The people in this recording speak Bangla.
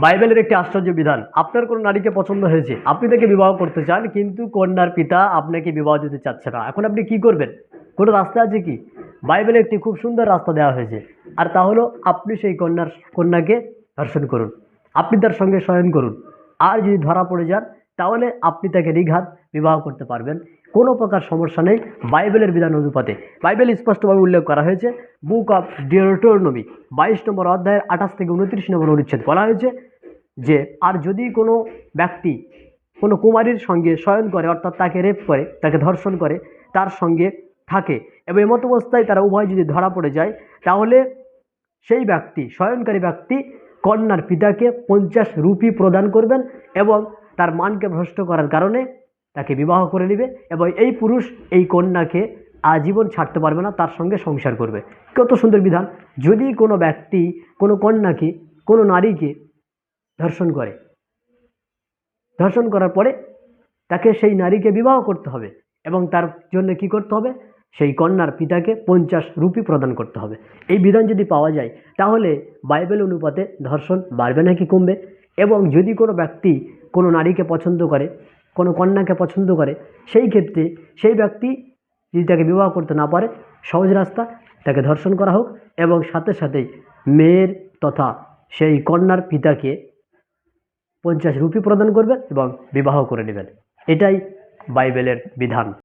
বাইবেলের একটি আশ্চর্য বিধান, আপনার কোনো নারীকে পছন্দ হয়েছে? আপনি তাকে বিবাহ করতে চান, কিন্তু কন্যার পিতা আপনাকে বিবাহ দিতে চাচ্ছে না। এখন আপনি কি করবেন? কোনো রাস্তা আছে কি? বাইবেলে একটি খুব সুন্দর রাস্তা দেওয়া হয়েছে। আর তা হলো, আপনি সেই কন্যার, কন্যাকে ধর্ষণ করুন। আপনি তার সঙ্গে শয়ন করুন। আর যদি ধরা পড়ে যান, তাহলে আপনি তাকে নিঘাত বিবাহ করতে পারবেন। কোনো প্রকার সমস্যা নেই। বাইবেলের বিধান অনুপাতে। বাইবেল স্পষ্টভাবে উল্লেখ করা হয়েছে বুক অফ ডিওটোরনমি বাইশ নম্বর অধ্যায়ের আঠাশ থেকে উনত্রিশ নম্বর অনুচ্ছেদ বলা হয়েছে যে, আর যদি কোনো ব্যক্তি কোনো কুমারীর সঙ্গে শয়ন করে, অর্থাৎ তাকে রেপ করে, তাকে ধর্ষণ করে, তার সঙ্গে থাকে এবং এমত অবস্থায় তারা উভয় যদি ধরা পড়ে যায়, তাহলে সেই ব্যক্তি, শয়নকারী ব্যক্তি কন্যার পিতাকে পঞ্চাশ রুপি প্রদান করবেন এবং তার মানকে ভ্রষ্ট করার কারণে তাকে বিবাহ করে নেবে এবং এই পুরুষ এই কন্যাকে আজীবন ছাড়তে পারবে না, তার সঙ্গে সংসার করবে। কত সুন্দর বিধান। যদি কোনো ব্যক্তি, কোনো কন্যাকে, কোনো নারীকে ধর্ষণ করে, ধর্ষণ করার পরে তাকে সেই নারীকে বিবাহ করতে হবে এবং তার জন্য কি করতে হবে? সেই কন্যার পিতাকে পঞ্চাশ রুপি প্রদান করতে হবে। এই বিধান যদি পাওয়া যায়, তাহলে বাইবেল অনুপাতে ধর্ষণ বাড়বে নাকি কমবে? এবং যদি কোনো ব্যক্তি কোনো নারীকে পছন্দ করে কোনো কন্যাকে পছন্দ করে, সেই ক্ষেত্রে সেই ব্যক্তি যদি তাকে বিবাহ করতে না পারে, সহজ রাস্তা, তাকে ধর্ষণ করা হোক এবং সাথে সাথেই মেয়ের তথা সেই কন্যার পিতাকে পঞ্চাশ রুপি প্রদান করবেন এবং বিবাহ করে নেবেন। এটাই বাইবেলের বিধান।